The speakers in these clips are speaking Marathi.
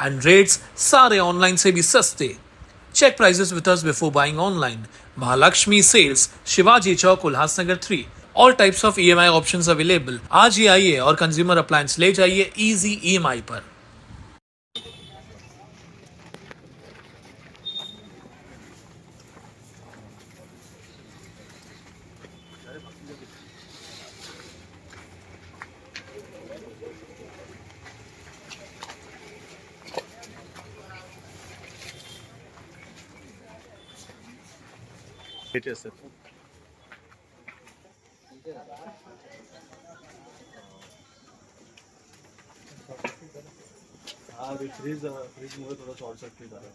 and rates सारे ऑनलाइन से भी सस्ते। Check prices with us before buying online Mahalakshmi sales Shivaji Chowk Ulhasnagar three all types of E M I option available आज ही आइए और कंज्यूमर अप्लायंस ले जाइए इजी ई एम आई पर। हा फ्रीज फ्रीजमुळे थोडं शॉर्ट सर्किट झालं.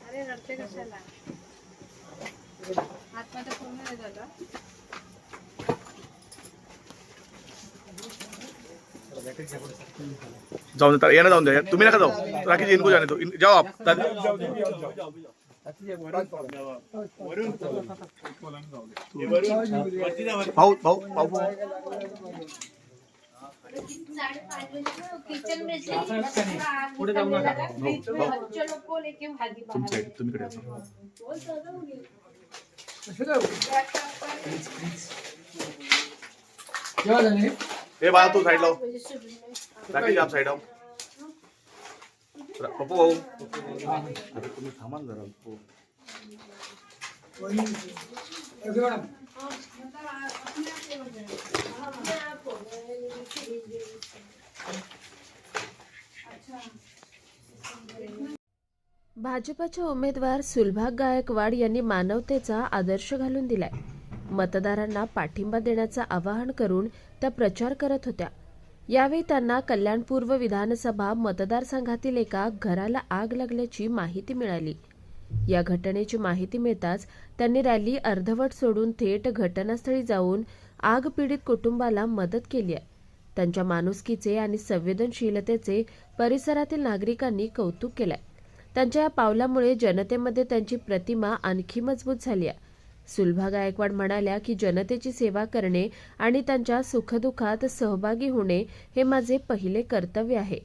अरे रडते कशाला? आतमध्ये पूर्ण नाही झालं जाऊन दे येणं जाऊन द्या. तुम्ही नका जाऊ. राखी इनको जाने दो इन- जाओ आप. भाऊ तुम्ही जा. ए बाळा तू साईड लाव राखी आप साईड पप्पू भाऊ तुम्ही थांबा ना जरा. भाजपच्या उमेदवार सुलभा गायकवाड यांनी मानवतेचा आदर्श घालून दिलाय. मतदारांना पाठिंबा देण्याचं आवाहन करून त्या प्रचार करत होत्या. यावेळी त्यांना कल्याणपूर्व विधानसभा मतदारसंघातील एका घराला आग लागल्याची माहिती मिळाली. या घटनेची माहिती मिळताच त्यांनी रॅली अर्धवट सोडून थेट घटनास्थळी जाऊन आग पीडित कुटुंबाला मदत केली आहे. त्यांच्या माणुसकीचे आणि संवेदनशीलतेचे परिसरातील नागरिकांनी कौतुक केलंय. त्यांच्या या पावलामुळे जनतेमध्ये त्यांची प्रतिमा आणखी मजबूत झाली आहे. सुलभा गायकवाड म्हणाल्या की जनतेची सेवा करणे आणि त्यांच्या सुखदुःखात सहभागी होणे हे माझे पहिले कर्तव्य आहे.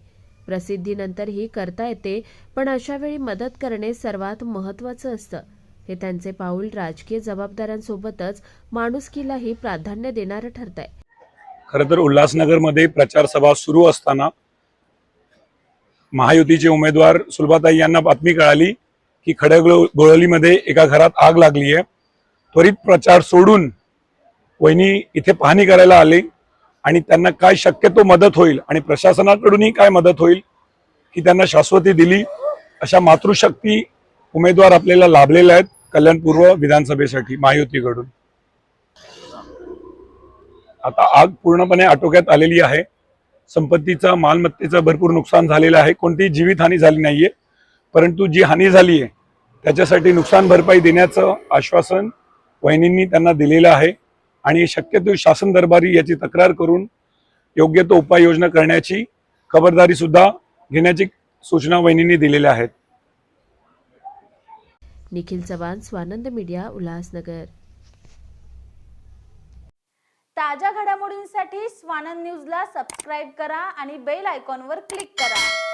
प्रसिद्धीनंतरही करता येते पण अशा वेळी मदत करणे सर्वात महत्त्वाचं असतं. हे त्यांचे पाऊल राजकीय जबाबदाऱ्यांसोबतच माणुसकीलाही प्राधान्य देणारं ठरतंय. खरं तर उल्हासनगरमध्ये प्रचार सभा सुरू असताना महायुतीचे उमेदवार सुलभाताई यांना बातमी कळाली की खडगोळलीमध्ये एका घरात आग लागली आहे त्वरित प्रचार सोडून वहिनी इथे पाहणी करायला आले आणि त्यांना काय शक्यतो मदत होईल आणि प्रशासनाकडूनही काय मदत होईल की त्यांना शाश्वती दिली. अशा मातृशक्ती उमेदवार आपल्याला लाभलेल्या आहेत कल्याणपूर्व विधानसभेसाठी महायुतीकडून. आता आग पूर्णपणे आटोक्यात आलेली आहे. संपत्तीचा मालमत्तेचं भरपूर नुकसान झालेलं आहे. कोणतीही जीवितहानी झाली नाहीये. परंतु जी हानी झाली आहे त्याच्यासाठी नुकसान भरपाई देण्याचं आश्वासन वहिनींनी त्यांना दिलेलं आहे आणि शक्यतो शासन दरबारी याची तक्रार करून योग्य तो उपाययोजना करण्याची खबरदारी सुद्धा घेण्याची सूचना वहिनींनी दिलेल्या आहेत. निखिल चव्हाण स्वानंद मीडिया उल्हासनगर. ताज्या घडामोडींसाठी स्वानंद न्यूजला सबस्क्राईब करा आणि बेल आयकॉनवर क्लिक करा.